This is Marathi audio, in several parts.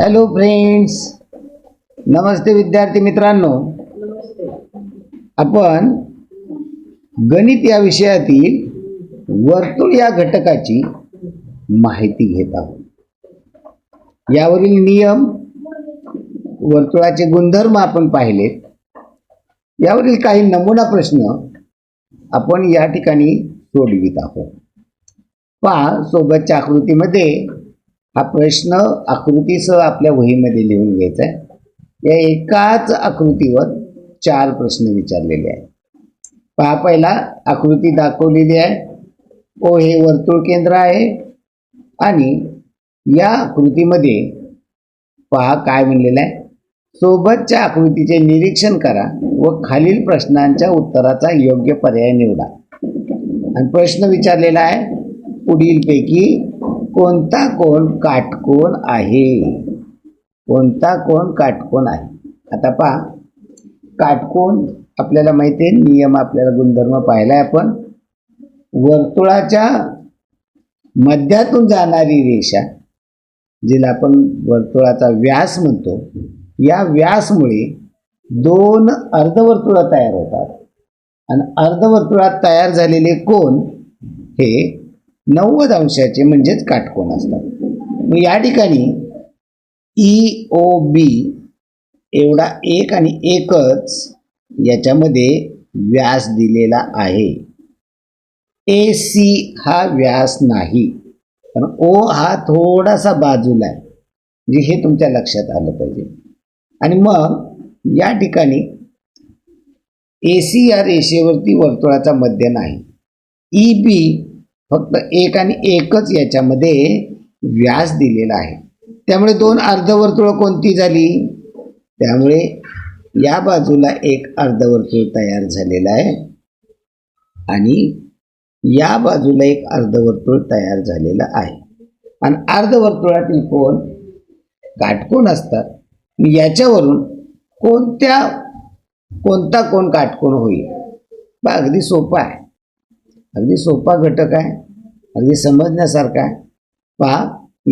हॅलो फ्रेंड्स नमस्ते विद्यार्थी मित्रांनो. आपण गणित या विषयातील वर्तुळ या घटकाची माहिती घेत आहोत. यावरील नियम वर्तुळाचे गुणधर्म आपण पाहिलेत. यावरील काही नमुना प्रश्न आपण या ठिकाणी सोडवित आहोत. पहा सोबतच्या आकृतीमध्ये हा प्रश्न आकृतीसह आपल्या वहीमध्ये लिहून घ्यायचा आहे या एकाच आकृतीवर चार प्रश्न विचारलेले आहेत. पहा पहिला आकृती दाखवलेली आहे. ओ हे वर्तुळ केंद्र आहे. आणि या आकृतीमध्ये पहा काय म्हणलेलं आहे. सोबतच्या आकृतीचे निरीक्षण करा व खालील प्रश्नांच्या उत्तराचा योग्य पर्याय निवडा. आणि प्रश्न विचारलेला आहे. पुढीलपैकी कोणता कोण काटकोण आहे? कोणता कोण काटकोण आहे? आता पहा. काटकोण आपल्याला माहिती आहे नियम आपल्याला गुणधर्म पाहिलाय आपण. वर्तुळाच्या मध्यातून जाणारी रेषा जिला आपण वर्तुळाचा व्यास म्हणतो या व्यासमुळे दोन अर्धवर्तुळं तयार होतात. आणि अर्धवर्तुळात तयार झालेले कोण? हे नव्वद अंशाचे म्हणजेच काटकोन असतात. मग या ठिकाणी ई ओ बी एवढा एक आणि एकच याच्यामध्ये व्यास दिलेला आहे. ए सी हा व्यास नाही. कारण ओ हा थोडासा बाजूला आहे. म्हणजे हे तुमच्या लक्षात आलं पाहिजे. आणि मग या ठिकाणी ए सी या रेषेवरती वर्तुळाचा मध्य नाही. ई बी फक्त एक आणि एकच याच्यामध्ये व्यास दिलेला आहे. त्यामुळे दोन अर्धवर्तुळ कोणती झाली? त्यामुळे या बाजूला एक अर्धवर्तुळ तयार झालेलं आहे आणि या बाजूला एक अर्धवर्तुळ तयार झालेलं आहे. आणि अर्धवर्तुळातील कोण? काटकोण असतात. याच्यावरून कोणत्या कोणता कोण काटकोण होईल? बा अगदी सोपा आहे. अगदी सोपा घटक आहे. अगदी समजण्यासारखा आहे. पहा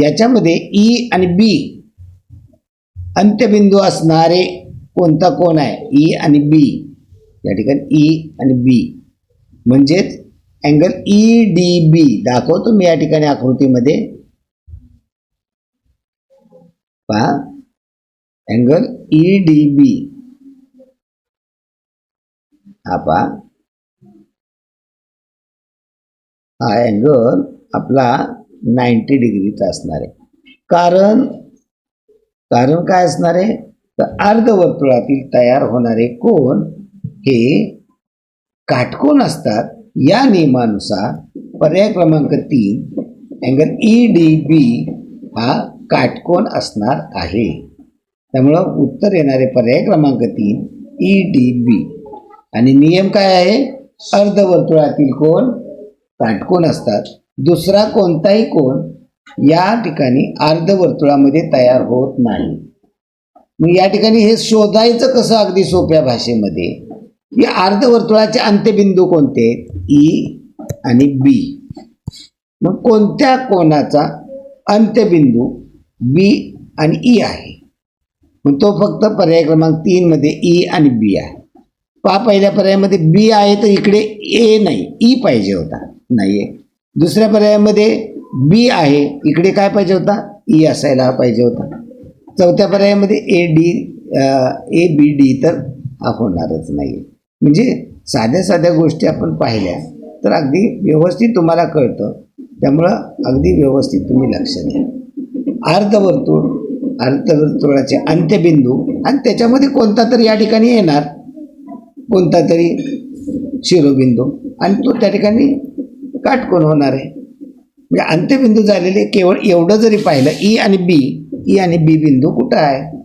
याच्यामध्ये ई आणि बी अंत्यबिंदू असणारे कोणता कोण आहे? ई आणि बी या ठिकाणी ई आणि बी म्हणजेच अँगल ई डी बी दाखवतो मी या ठिकाणी आकृतीमध्ये. पहा अँगल ई डी बी हा पहा. हा अँगल आपला नाईन्टी डिग्रीचा असणार आहे. कारण कारण काय असणार आहे? तर अर्धवर्तुळातील तयार होणारे कोण हे काटकोन असतात. या नियमानुसार पर्याय क्रमांक तीन अँगल ई डी बी हा काटकोन असणार आहे. त्यामुळं उत्तर येणारे पर्याय क्रमांक तीन ई डी बी आणि नियम काय आहे? अर्धवर्तुळातील कोण काटकोण असतात. दुसरा कोणताही कोण या ठिकाणी अर्धवर्तुळामध्ये तयार होत नाही. मग या ठिकाणी हे शोधायचं कसं अगदी सोप्या भाषेमध्ये? या अर्धवर्तुळाचे अंत्यबिंदू कोणते? ई आणि बी. मग कोणत्या कोणाचा अंत्यबिंदू बी आणि ई आहे? मग तो फक्त पर्याय क्रमांक तीनमध्ये ई आणि बी आहे. पहा पहिल्या पर्यायामध्ये बी आहे तर इकडे ए नाही ई पाहिजे होता. नाही आहे दुसऱ्या पर्यायामध्ये बी आहे. इकडे काय पाहिजे होता? ई असायला पाहिजे होता. चौथ्या पर्यायामध्ये A D A B D तर हा होणारच नाही म्हणजे साध्या साध्या गोष्टी आपण पाहिल्या तर अगदी व्यवस्थित तुम्हाला कळतं. त्यामुळं अगदी व्यवस्थित तुम्ही लक्ष द्या. अर्धवर्तुळ अर्धवर्तुळाचे अंत्यबिंदू आणि त्याच्यामध्ये कोणता तरी या ठिकाणी येणार? कोणता तरी शिरोबिंदू. आणि तो त्या ठिकाणी काटकोन होणार आहे? म्हणजे अंत्यबिंदू झालेले केवळ एवढं जरी पाहिलं ई आणि बी ई आणि बी बिंदू कुठं आहे?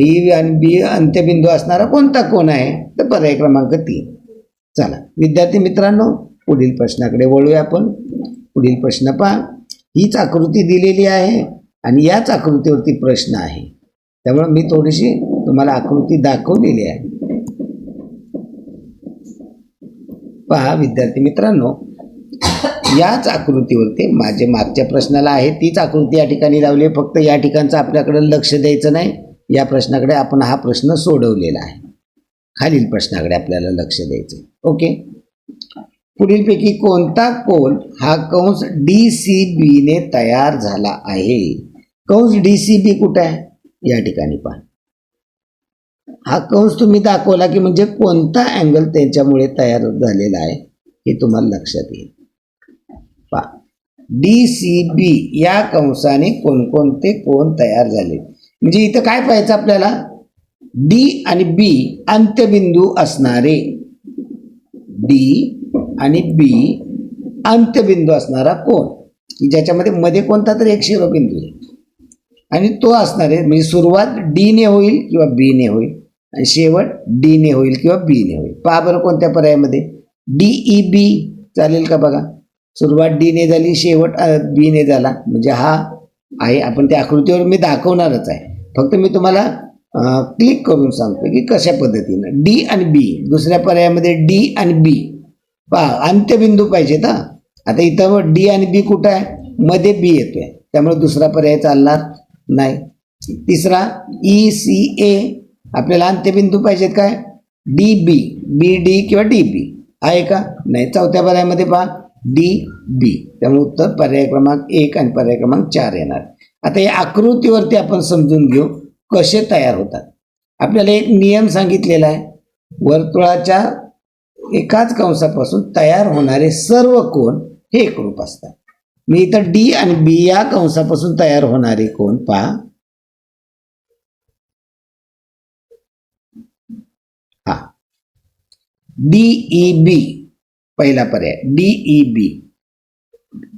ई आणि बी अंत्यबिंदू असणारा कोणता कोण आहे? तर पर्याय क्रमांक तीन. चला विद्यार्थी मित्रांनो पुढील प्रश्नाकडे वळूया आपण. पुढील प्रश्न पहा. हीच आकृती दिलेली आहे आणि याच आकृतीवरती प्रश्न आहे. त्यामुळे मी थोडीशी तुम्हाला आकृती दाखवलेली आहे. पहा विद्यार्थी मित्रांनो याच आकृतीवरती माझे मागच्या प्रश्नाला आहे तीच आकृती या ठिकाणी लावली आहे. फक्त या ठिकाणचं आपल्याकडे लक्ष द्यायचं नाही. या प्रश्नाकडे आपण हा प्रश्न सोडवलेला आहे. खालील प्रश्नाकडे आपल्याला लक्ष द्यायचं ओके? पुढीलपैकी कोणता कोण हा कंस डी सी बीने तयार झाला आहे? कंस डी सी बी कुठे आहे? या ठिकाणी पहा. हा कंस तुम्ही दाखवला की म्हणजे कोणता अँगल त्यांच्यामुळे तयार झालेला आहे हे तुम्हाला लक्षात येईल. पहा डी सी बी या कंसाने कोणकोणते कोण तयार झाले? म्हणजे इथं काय पाहायचं आपल्याला? डी आणि बी अंत्यबिंदू असणारे. डी आणि बी अंत्यबिंदू असणारा कोण? की ज्याच्यामध्ये मध्ये कोणता तरी एक शिरोबिंदू आहे. आणि तो असणार आहे म्हणजे सुरुवात डीने होईल किंवा बीने होईल. आणि शेवट डीने होईल किंवा बीने होईल. पहा बरं कोणत्या पर्यायामध्ये. डी ई बी चालेल का बघा? सुरुवात डीने झाली शेवट बीने झाला. म्हणजे हा आहे. आपण त्या आकृतीवर मी दाखवणारच आहे. फक्त मी तुम्हाला क्लिक करून सांगतो की कशा पद्धतीनं. डी आणि बी दुसऱ्या पर्यायामध्ये डी आणि बी पहा अंत्यबिंदू पाहिजेत हा. आता इथं डी आणि बी कुठं आहे? मध्ये बी येतोय. त्यामुळे दुसरा पर्याय चालणार नाही. तिसरा ई सी ए आपल्याला अंत्यबिंदू पाहिजेत काय? डी बी बी डी किंवा डी बी आहे का? नाही. चौथ्या पर्यायामध्ये पहा. डी बी त्यामुळे उत्तर पर्याय क्रमांक एक आणि पर्याय क्रमांक चार येणार. आता या आकृतीवरती आपण समजून घेऊ कसे तयार होतात. आपल्याला एक नियम सांगितलेला आहे. वर्तुळाच्या एकाच कंसापासून तयार होणारे सर्व कोण हे एकरूप असतात. मी इथं डी आणि बी या कंसापासून तयार होणारे कोण पहा. हा. E B. पहिला पर्याय डी ई बी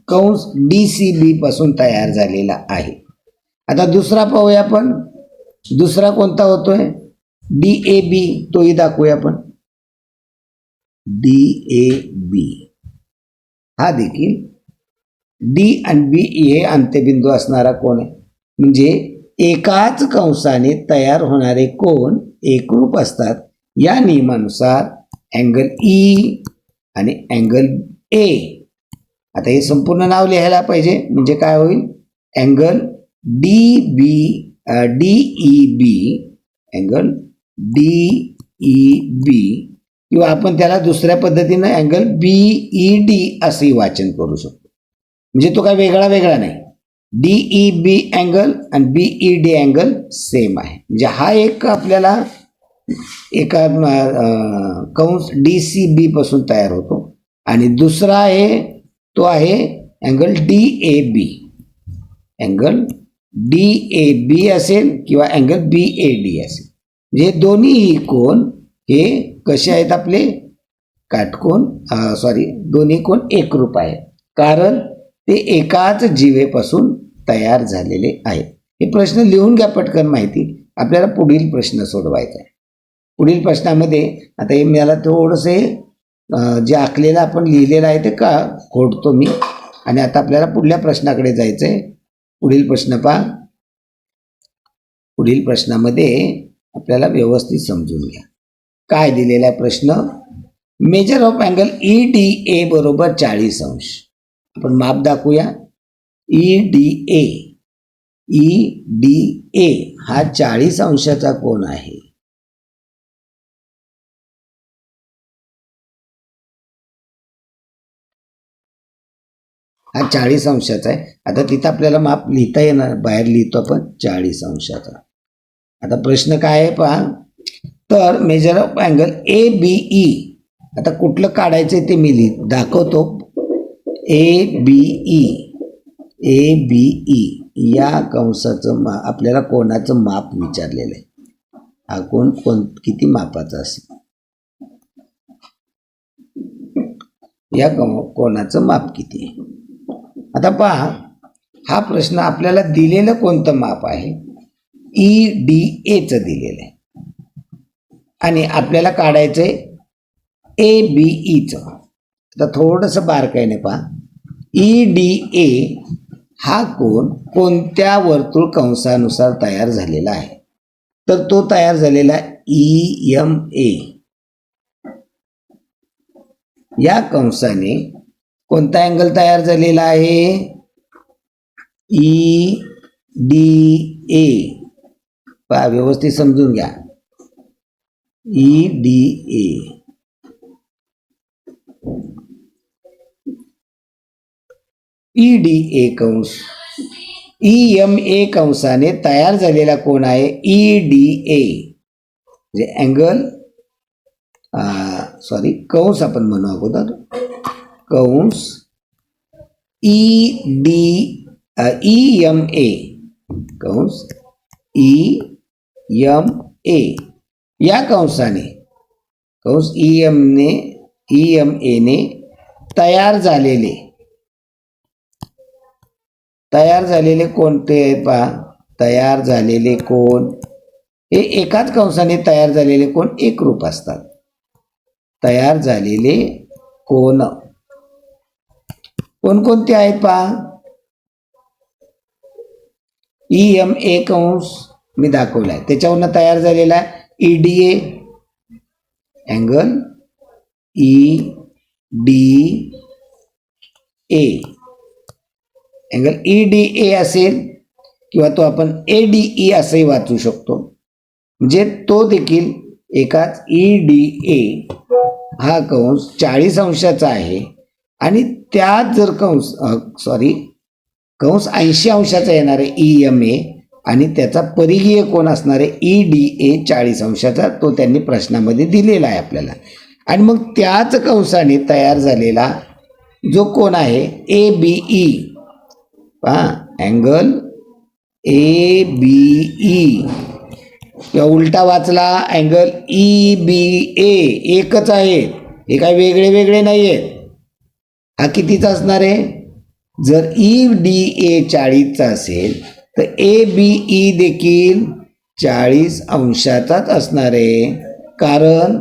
कंस डी सी बी पासून तयार झालेला आहे. आता दुसरा पाहूया आपण. दुसरा कोणता होतोय? डी ए बी तोही दाखवूया आपण. डी ए बी हा देखील डी आणि बी हे अंत्यबिंदू असणारा कोण आहे. म्हणजे एकाच कंसाने तयार होणारे कोण एकरूप असतात. या नियमानुसार अँगल ई आणि अँगल ए आता हे संपूर्ण नाव लिहायला पाहिजे म्हणजे काय होईल? Angle D B D E B angle D E B किंवा आपण त्याला दुसऱ्या पद्धतीनं अँगल बी ई डी असंही वाचन करू शकतो. म्हणजे तो काय वेगळा वेगळा नाही. डी ई बी अँगल आणि B E D angle same आहे. म्हणजे हा एक आपल्याला एका कंस डी सी बी पासून तयार होतो. आणि दुसरा आहे तो आहे angle D A B angle D A B असेल किंवा अँगल बी ए डी असेल. म्हणजे दोन्हीही कोण हे कसे आहेत आपले? काटकोन सॉरी दोन्ही कोण एकरूप आहेत कारण ते एकाच जीवेपासून तयार झालेले आहेत. हे प्रश्न लिहून घ्या पटकन माहिती. आपल्याला पुढील प्रश्न सोडवायचा आहे. पुढील प्रश्नामध्ये आता हे मला थोडंसे जे आखलेलं आपण लिहिलेलं आहे ते का खोडतो मी? आणि आता आपल्याला पुढल्या प्रश्नाकडे जायचं आहे पुढील प्रश्न पहा. पुढील प्रश्नामध्ये आपल्याला व्यवस्थित समजून घ्या. काय दिलेला आहे प्रश्न? Measure of angle E D A बरोबर चाळीस अंश. आपण माप दाखवूया. E D A E D A हा चाळीस अंशाचा कोण आहे. हा चाळीस अंशाचा आहे. आता तिथं आपल्याला माप लिहिता येणार. बाहेर लिहितो आपण चाळीस अंशाचा. आता प्रश्न काय आहे पहा. तर measure of angle A B E आता कुठलं काढायचं ते मी लिहि दाखवतो. ए B E A B E या कंसाचं मा आपल्याला कोणाचं माप विचारलेलं आहे? हा कोण कोण किती मापाचा असेल? या कोणाचं माप किती आहे? आता पहा हा प्रश्न आपल्याला दिलेलं कोणतं माप आहे? ई डी एचं दिलेलं आहे. आणि आपल्याला काढायचं आहे ए बी ईचं आता थोडंसं बारकाईने पहा. ई डी ए हा कोण कोणत्या वर्तुळ कंसानुसार तयार झालेला आहे? तर तो तयार झालेला ई एम ए या कंसाने कोणता अँगल तयार झालेला आहे? ई डी ए पहा व्यवस्थित समजून घ्या. E D A E D A कंस. ई एम ए कंसाने तयार झालेला कोण आहे? ई डी ए म्हणजे अँगल सॉरी कंस आपण म्हणू अगोदर. कंस E D E M A. कंस ई एम ए. या कंसाने कंस ई एमने ई एम एने तयार झालेले. तयार झालेले कोणते आहेत पहा? तयार झालेले कोण? हे एकाच कंसाने तयार झालेले कोण? एकरूप असतात. तयार झालेले कोण? कोणकोणते आहेत पहा? ई एम ए कंस मी दाखवलाय. त्याच्यावरनं तयार झालेला आहे E D A angle E D A angle E D A असेल किंवा तो आपण ए डी ई असंही वाचू शकतो. म्हणजे तो देखील एकाच ई डी ए हा कंस चाळीस अंशाचा आहे आणि त्यात जर कंस सॉरी कंस ऐंशी अंशाचा येणार आहे ई एम ए आणि त्याचा परिघीय कोण असणार आहे ई डी ए चाळीस अंशाचा तो त्यांनी प्रश्नामध्ये दिलेला आहे आपल्याला. आणि मग त्याच कंसाने तयार झालेला जो कोण आहे? ए बी ई हां अँगल ए बी ई किंवा उलटा वाचला अँगल ई बी ए एकच आहे. हे काय वेगळे वेगळे नाही आहेत हा कितीचा असणार आहे? जर ई डी ए चाळीसचा असेल तर ए बी ई देखील चाळीस अंशाचाच असणार आहे. कारण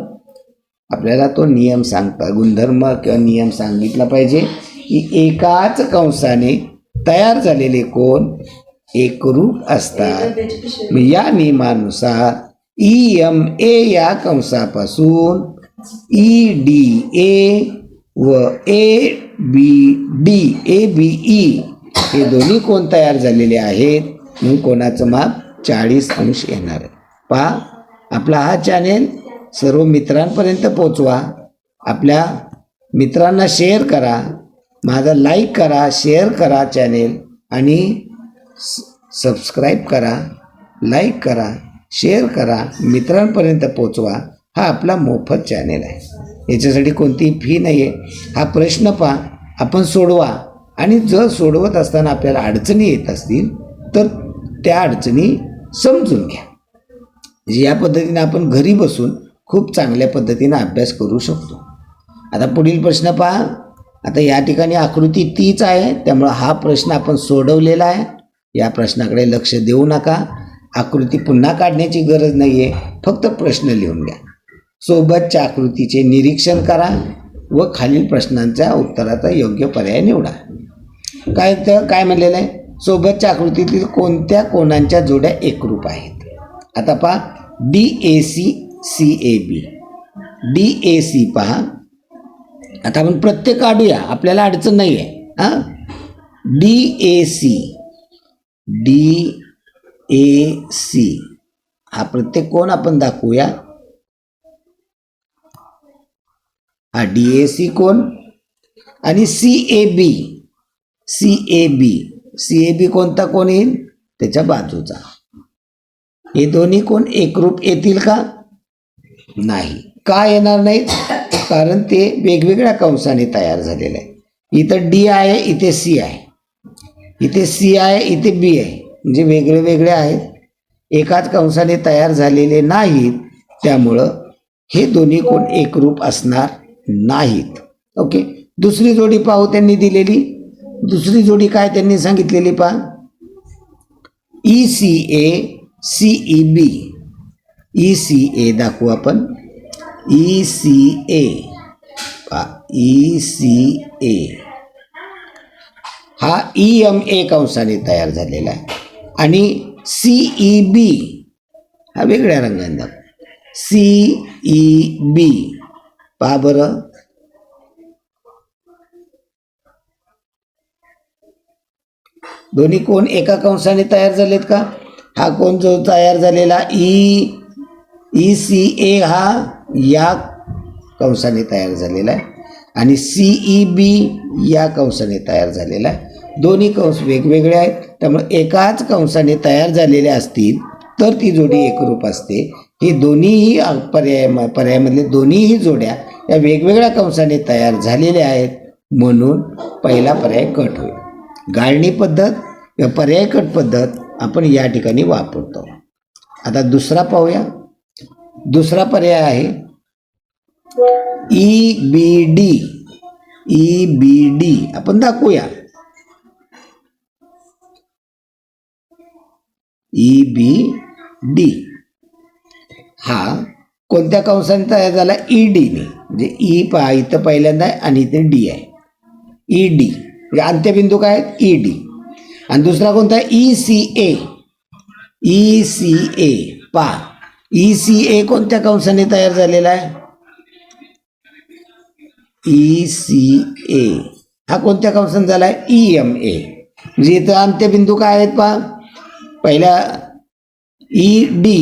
आपल्याला तो नियम सांगता गुणधर्म किंवा नियम सांगितला पाहिजे की एकाच कंसाने तयार झालेले कोण? एकरूप असतात. मग या नियमानुसार ई एम ए या कंसापासून ई डी ए व ए B D A B E हे दोन्ही कोण तयार झालेले आहेत? म्हणून कोणाचं माप चाळीस अंश येणार आहे. पहा आपला हा चॅनेल सर्व मित्रांपर्यंत पोचवा. आपल्या मित्रांना शेअर करा. माझा लाईक करा शेअर करा चॅनेल आणि सबस्क्राईब करा लाईक करा शेअर करा. मित्रांपर्यंत पोचवा. हा आपला मोफत चॅनेल आहे. याच्यासाठी कोणतीही फी नाही आहे हा प्रश्न पहा. आपण सोडवा. आणि जर सोडवत असताना आपल्याला अडचणी येत असतील तर त्या अडचणी समजून घ्या. म्हणजे या पद्धतीने आपण घरी बसून खूप चांगल्या पद्धतीनं अभ्यास करू शकतो. आता पुढील प्रश्न पहा. आता या ठिकाणी आकृती तीच आहे. त्यामुळं हा प्रश्न आपण सोडवलेला आहे. या प्रश्नाकडे लक्ष देऊ नका. आकृती पुन्हा काढण्याची गरज नाही आहे फक्त प्रश्न लिहून घ्या. सोबतच्या आकृतीचे निरीक्षण करा व खालील प्रश्नांच्या उत्तराचा योग्य पर्याय निवडा. काय तर काय म्हणलेलं आहे? सोबतच्या आकृतीतील कोणत्या कोणांच्या जोड्या एकरूप आहेत? आता पहा D A C C A B D A C पहा. आता आपण प्रत्येक काढूया आपल्याला अडचण नाही आहे हां? D A C D A C हा प्रत्येक कोण आपण दाखवूया? हा डी ए सी कोण? आणि C A B C A B C A B कोणता कोण येईल? त्याच्या बाजूचा. हे दोन्ही कोण एकरूप येतील का? नाही. का येणार नाहीत? कारण ते वेगवेगळ्या कंसाने तयार झालेले आहे इथं डी आहे इथे सी आहे. इथे सी आहे इथे बी आहे. म्हणजे वेगळे वेगळे आहेत. एकाच कंसाने तयार झालेले नाहीत. त्यामुळं हे दोन्ही कोण एकरूप असणार? नाहीत. ओके दुसरी जोडी पाहू त्यांनी दिलेली. दुसरी जोडी काय त्यांनी सांगितलेली पहा. E C A C E B E C A दाखवू आपण. E C A E C A हा ई एम ए कंसाने तयार झालेला आहे. आणि सी ई बी हा वेगळ्या रंगाने दाखव सी ई बी पहा बर. दोन्ही कोण एका कंसाने तयार झालेत का? हा कोण जो तयार झालेला ई ई सी ए हा या कंसाने तयार झालेला आहे. आणि सी ई बी या कंसाने तयार झालेला आहे. दोन्ही कंस वेगवेगळे आहेत. त्यामुळे एकाच कंसाने तयार झालेले असतील तर ती जोडी एकरूप असते. ही दोन्हीही पर्याय पर्यायामधले दोन्हीही जोड्या या वेगवेगळ्या कंसाने तयार झालेल्या आहेत. म्हणून पहिला पर्याय कट होईल. गाळणी पद्धत किंवा पर्याय कट पद्धत आपण या ठिकाणी वापरतो. आता दुसरा पाहूया. दुसरा पर्याय आहे E B D E B D आपण दाखवूया. ई बी डी हा कोणत्या कंसाने तयार झाला? ई डीने म्हणजे ई पहा इथं पहिल्यांदा आहे आणि इथे डी आहे. ई डी म्हणजे अंत्यबिंदू काय आहेत? ई डी आणि दुसरा कोणता? आहे E C A E C A पा ई सी ए कोणत्या कंसाने तयार झालेला आहे? ई सी ए हा कोणत्या कंसाने झाला आहे? ई एम ए म्हणजे इथं अंत्यबिंदू काय आहेत पहा? पहिल्या ई डी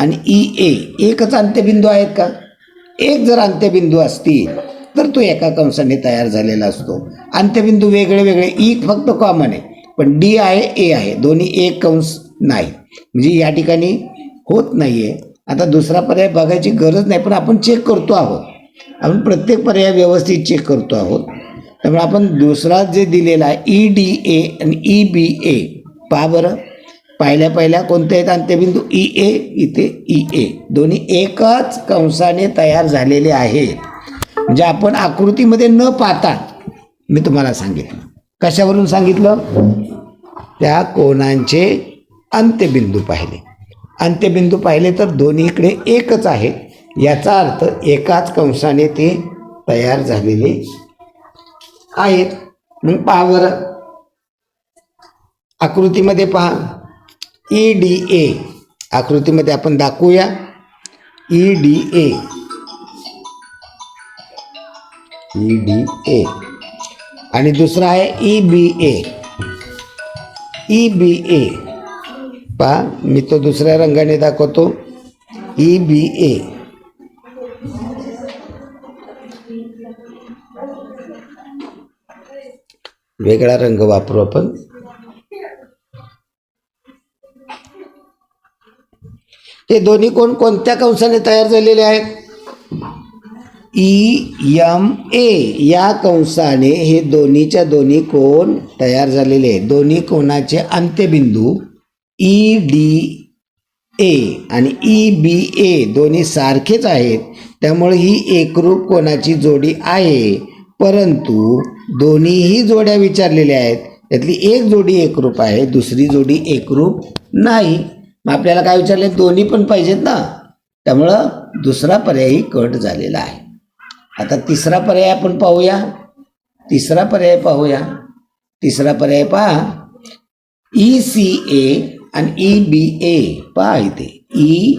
आणि ई ए एकच अंत्यबिंदू आहेत का? एक जर अंत्यबिंदू असतील तर तो एका कंसाने तयार झालेला असतो. अंत्यबिंदू वेगळे वेगळे ई फक्त कॉमन आहे. पण डी आहे ए आहे दोन्ही एक कंस नाही. म्हणजे या ठिकाणी होत नाही आहे आता दुसरा पर्याय बघायची गरज नाही पण आपण चेक करतो आहोत. आपण प्रत्येक पर्याय व्यवस्थित चेक करतो आहोत. त्यामुळे आपण दुसरा जे दिलेला आहे ई डी ए आणि ई बी ए पहा बरं. पहिल्या पहिल्या कोणते आहेत? अंत्यबिंदू ई ए इथे ई ए. दोन्ही एकाच कंसाने तयार झालेले आहेत. म्हणजे आपण आकृतीमध्ये न पाहता मी तुम्हाला सांगितलं. कशावरून सांगितलं? त्या कोणांचे अंत्यबिंदू पाहिले. अंत्यबिंदू पाहिले तर दोन्हीकडे एकच आहे. याचा अर्थ एकाच कंसाने ते तयार झालेले आहेत. मग पहा बरं. आकृतीमध्ये पहा. ई डी ए आकृतीमध्ये आपण दाखवूया. E D A E D A आणि दुसरा आहे E B A E B A पहा मी तो दुसऱ्या रंगाने दाखवतो. ई बी ए वेगळा रंग वापरू आपण. हे दोन्ही कोण कोणत्या कंसाने तयार झालेले आहेत? E M A. या कंसाने हे दोन्हीच्या दोन्ही कोण तयार झालेले आहेत? दोन्ही कोणाचे अंत्यबिंदू? E D A. आणि ई बी ए दोन्ही सारखेच आहेत. त्यामुळे ही एकरूप कोणाची जोडी आहे? परंतु दोन्हीही जोड्या विचारलेल्या आहेत. त्यातली एक जोडी एकरूप आहे दुसरी जोडी एकरूप नाही. मग आपल्याला काय विचारले? दोन्ही पण पाहिजेत ना. त्यामुळं दुसरा पर्यायही कट झालेला आहे. आता तिसरा पर्याय आपण पाहूया. तिसरा पर्याय पाहूया. तिसरा पर्याय पहा. ई सी ए आणि ई बी ए पहा इथे. E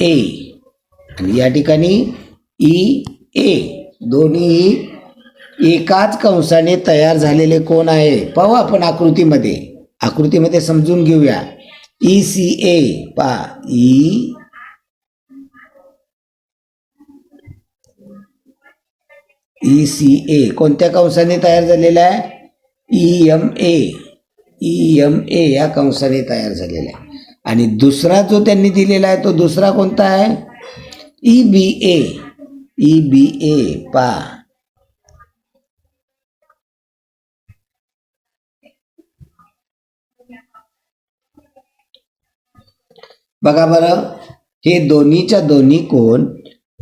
A. आणि या ठिकाणी ई ए. दोन्ही एकाच कंसाने तयार झालेले कोण आहे? पाहू आपण आकृतीमध्ये. आकृतीमध्ये समजून घेऊया. ई सी ए पा ई ई सी ए कोणत्या कंसाने तयार झालेला आहे? E M A E M A या कंसाने तयार झालेला आहे. आणि दुसरा जो त्यांनी दिलेला आहे तो दुसरा कोणता आहे? ई बी ए ई बी ए पा. बघा बरं. हे दोन्हीच्या दोन्ही कोण?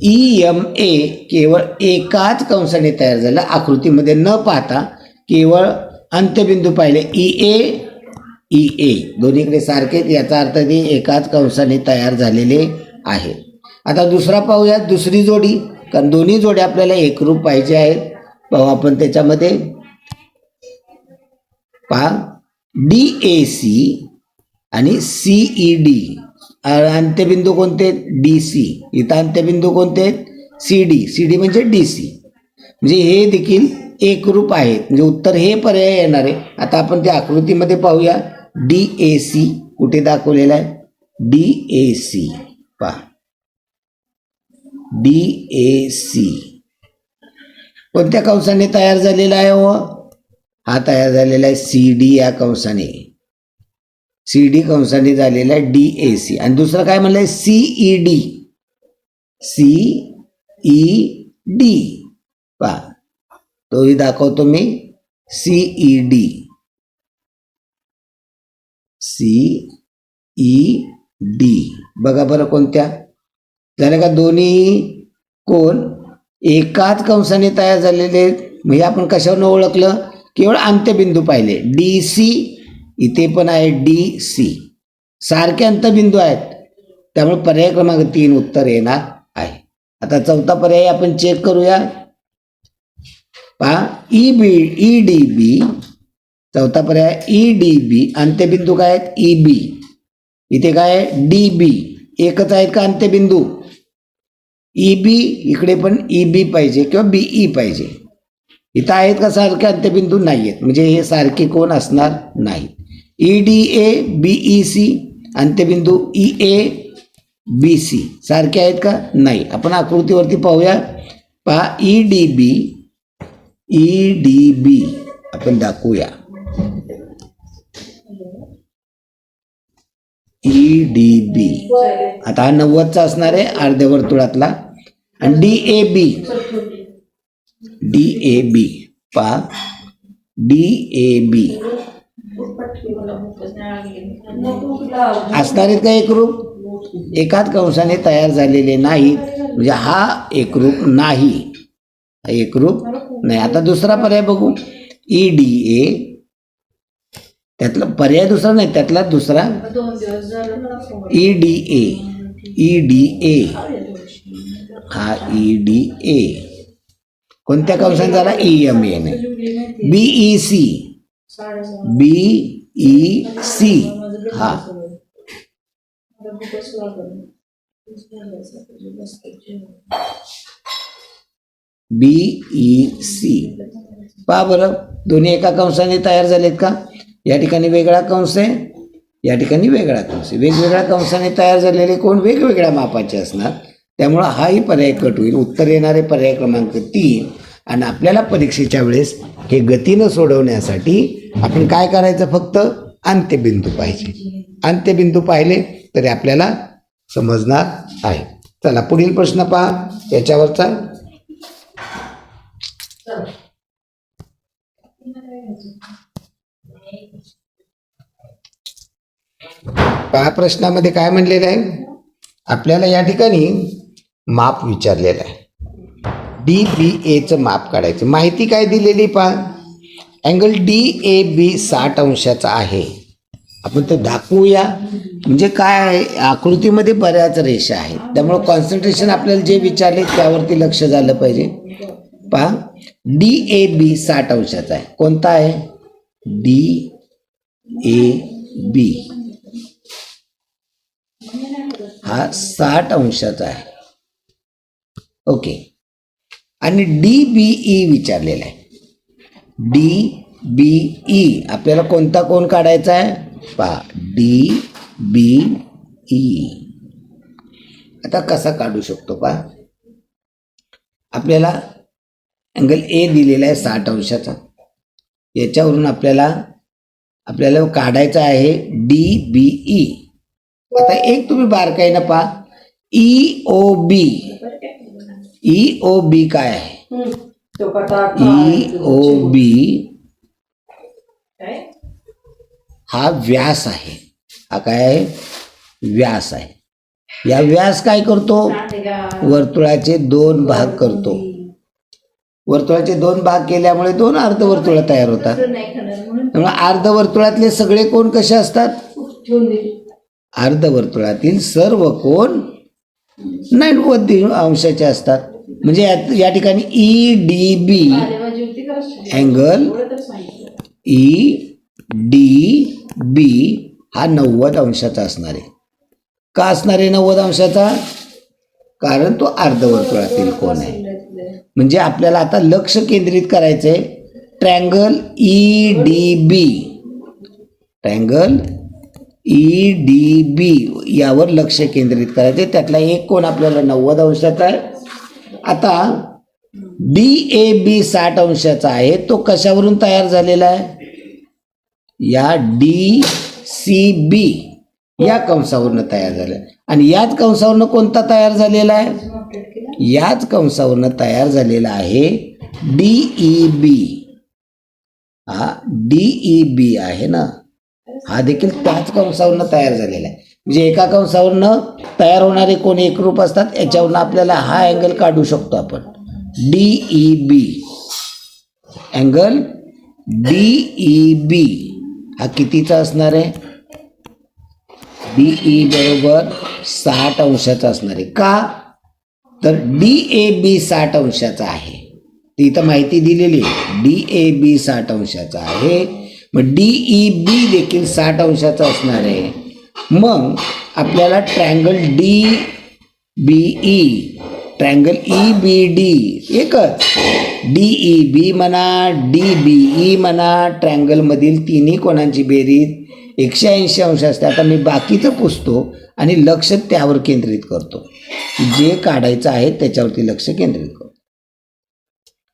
ई एम ए केवळ एकाच कंसाने तयार झालं. आकृतीमध्ये न पाहता केवळ अंत्यबिंदू पाहिले. ई ए ई ए दोन्हीकडे सारखेच याचा अर्थ ते एकाच कंसाने तयार झालेले आहे. आता दुसरा पाहूया दुसरी जोडी. कारण दोन्ही जोड्या आपल्याला एकरूप पाहिजे आहेत. पाहू आपण त्याच्यामध्ये. पहा. डी ए सी आणि सीई डी अंत्यबिंदू कोणते? डी सी इथं अंत्यबिंदू कोणते? सी डी सी डी म्हणजे डी सी म्हणजे हे देखील एकरूप आहेत. म्हणजे उत्तर हे पर्याय येणार आहे. आता आपण त्या आकृतीमध्ये पाहूया. डी ए सी कुठे दाखवलेला आहे? डी ए सी पहा. डी ए सी कोणत्या कंसाने तयार झालेला आहे व हा तयार झालेला आहे सी डी या कंसाने. सी डी कंसाने झालेला आहे डी ए सी आणि दुसरं काय म्हणलंय? C E D C E D पा तोही दाखवतो मी. C E D C E D बघा बरं कोणत्या. झाल्या का? दोन्ही कोण एकाच कंसाने तयार झालेले आहेत. म्हणजे आपण कशावरून ओळखलं? केवळ अंत्यबिंदू पाहिले. डी सी इथे पण आहे डी सी सारखे अंतबिंदू आहेत. त्यामुळे पर्याय क्रमांक तीन उत्तर येणार आहे. आता चौथा पर्याय आपण चेक करूया. पहा E B E D B चौथा पर्याय ई डी बी अंत्यबिंदू काय आहेत? ई बी इथे काय आहे? डी बी एकच आहेत का अंत्यबिंदू? ई बी इकडे पण ई बी पाहिजे किंवा बीई पाहिजे. इथं आहेत का सारखे अंत्यबिंदू? नाही आहेत म्हणजे हे सारखे कोण असणार नाहीत. E D A B E C अंत्यबिंदू E A B C सारखे आहेत का? नाही. आपण आकृतीवरती पाहूया. पहा E D B E D B आपण दाखवूया. ई डी बी आता हा नव्वदचा असणार आहे अर्ध्या वर्तुळातला. आणि D A B D A बी पहा. डी ए बी असणारे आहेत का एकरूप एकाच कंसाने तयार झालेले नाहीत म्हणजे हा एकरूप नाही. हा एकरूप नाही. आता दुसरा पर्याय बघू. ई डी ए त्यातला पर्याय दुसरा नाही त्यातला दुसरा E D A E D A हा ई डी ए कोणत्या कंसाने झाला? E M A B E C B E C हा. बीई सी पहा बरं दोन्ही एका कंसाने तयार झालेत का? या ठिकाणी वेगळा कंस आहे या ठिकाणी वेगळा कंस आहे. वेगवेगळ्या कंसाने तयार झालेले कोण? वेगवेगळ्या मापाचे असणार. त्यामुळं हाही पर्याय कट होईल. उत्तर येणारे पर्याय क्रमांक तीन. आणि आपल्याला परीक्षेच्या वेळेस हे गतीनं सोडवण्यासाठी आपण काय करायचं फक्त अंत्यबिंदू पाहिजे. अंत्यबिंदू पाहिले तरी आपल्याला समजणार आहे. चला पुढील प्रश्न पहा. याच्यावरचा. पहा प्रश्नामध्ये काय म्हणलेलं आहे? आपल्याला या ठिकाणी माप विचारलेलं आहे. डी बी एचं माप काढायचं. माहिती काय दिलेली पहा. अँगल डी ए बी साठ अंशाचा आहे. आपण ते दाखवूया. म्हणजे काय आहे? आकृतीमध्ये बऱ्याच रेषा आहेत. त्यामुळं कॉन्सन्ट्रेशन आपल्याला जे विचारले त्यावरती लक्ष झालं पाहिजे. पहा. डी ए बी साठ अंशाचा आहे. कोणता आहे? डी ए बी हा साठ अंशाचा आहे. ओके. आणि डी बी ई विचारलेला आहे. डी बी ई आपल्याला कोणता कोण काढायचा आहे? पहा डी बी ई आता कसा काढू शकतो पहा? आपल्याला अँगल ए दिलेला आहे साठ अंशाचा. याच्यावरून आपल्याला आपल्याला काढायचा आहे डी बी ई आता एक तुम्ही बारकाईनं पहा. E O B E O B काय आहे? ई ओ बी हा व्यास आहे. हा काय? आहे व्यास आहे. या व्यास काय करतो? वर्तुळाचे दोन भाग करतो. वर्तुळाचे दोन भाग केल्यामुळे दोन अर्धवर्तुळ तयार होतात. त्यामुळे अर्धवर्तुळातले सगळे कोण कसे असतात? अर्धवर्तुळातील सर्व कोण नव्वद अंशाचे असतात. म्हणजे यात- या ठिकाणी E D B angle E D B हा नव्वद अंशाचा असणार आहे. का असणार आहे नव्वद अंशाचा? कारण तो अर्धवर्तुळातील कोण आहे. म्हणजे आपल्याला आता लक्ष केंद्रित करायचं आहे triangle E D B triangle E D B यावर लक्ष केंद्रित करायचं आहे त्यातला एक कोण आपल्याला नव्वद अंशाचा आहे. आता डी ए बी साठ अंशाचा आहे तो कशावरून तयार झालेला आहे? या डी सी बी या कंसावरनं तयार झालं आणि याच कंसावरनं कोणता तयार झालेला आहे? याच कंसावरनं तयार झालेला आहे डी ई बी हा डी ई बी आहे ना? हा देखील त्याच कंसावरनं तयार झालेला आहे. म्हणजे एका कंसावरनं तयार होणारे कोण एकरूप असतात याच्यावरनं आपल्याला हा अँगल काढू शकतो आपण. D E B angle D E B हा कितीचा असणार आहे? डी ई बरोबर साठ अंशाचा असणार आहे. का? तर डी ए बी साठ अंशाचा आहे. ती इथं माहिती दिलेली आहे. डी ए बी साठ अंशाचा आहे. मग डी ई बी देखील साठ अंशाचा असणार आहे. मग आपल्याला triangle D B E triangle E B D एकच. डी ई बी म्हणा डी बी ई म्हणा ट्रँगलमधील तिन्ही कोणांची बेरीज एकशे ऐंशी अंश असते. आता मी बाकीचं पुसतो आणि लक्ष त्यावर केंद्रित करतो. जे काढायचं आहे त्याच्यावरती लक्ष केंद्रित करतो.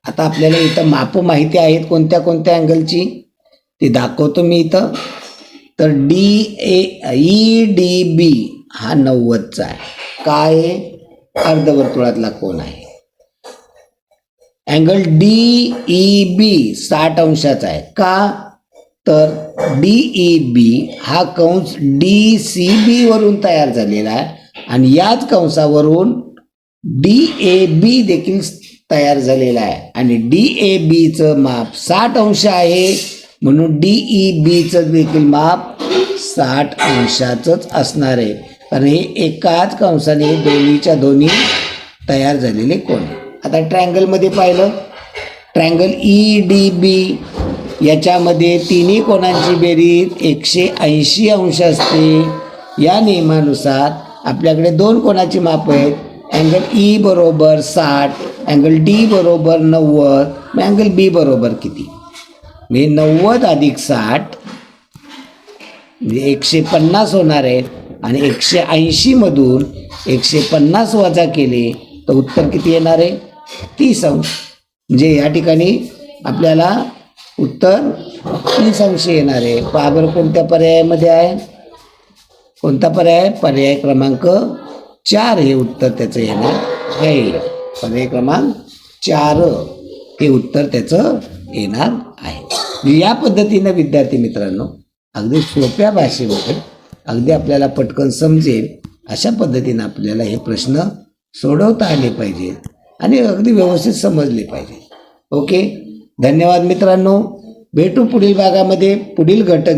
आता आपल्याला इथं माप माहिती आहेत कोणत्या कोणत्या अँगलची ती दाखवतो मी इथं. तर D A E D B हा नव्वदचा आहे. काय अर्धवर्तुळातला कोण आहे. अँगल डी ई बी साठ अंशाचा आहे. का? तर डी ई बी हा कंस डी सी बी वरून तयार झालेला आहे. आणि याच कंसावरून डी ए बी देखील तयार झालेला आहे. आणि डी ए बीचं माप साठ अंश आहे. म्हणून डी ई e, बीचं देखील माप साठ अंशाचंच असणार आहे. कारण हे एकाच कंसाने दोन्हीच्या दोन्ही तयार झालेले कोण आता ट्रँगलमध्ये पाहिलं. ट्रँगल ई डी बी याच्यामध्ये तिन्ही कोणांची बेरीज एकशे ऐंशी अंश असते. या नियमानुसार आपल्याकडे दोन कोणाची माप आहेत. अँगल ई e बरोबर साठ अँगल डी बरोबर नव्वद मग अँगल बी बरोबर किती? म्हणजे नव्वद अधिक साठ म्हणजे एकशे पन्नास होणार आहे आणि एकशे ऐंशीमधून एकशे पन्नास वजा केले तर उत्तर किती येणार आहे? तीस अंश. म्हणजे या ठिकाणी आपल्याला उत्तर तीस अंश येणार आहे. पागर कोणत्या पर्यायामध्ये आहे? कोणता पर्याय? पर्याय क्रमांक चार हे उत्तर त्याचं येणार आहे. पर्याय क्रमांक चार हे उत्तर त्याचं येणार आहे. या पद्धतीनं विद्यार्थी मित्रांनो अगदी सोप्या भाषेमध्ये अगदी आपल्याला पटकन समजेल अशा पद्धतीनं आपल्याला हे प्रश्न सोडवता आले पाहिजेत आणि अगदी व्यवस्थित समजले पाहिजे. ओके? धन्यवाद मित्रांनो. भेटू पुढील भागामध्ये. पुढील घटक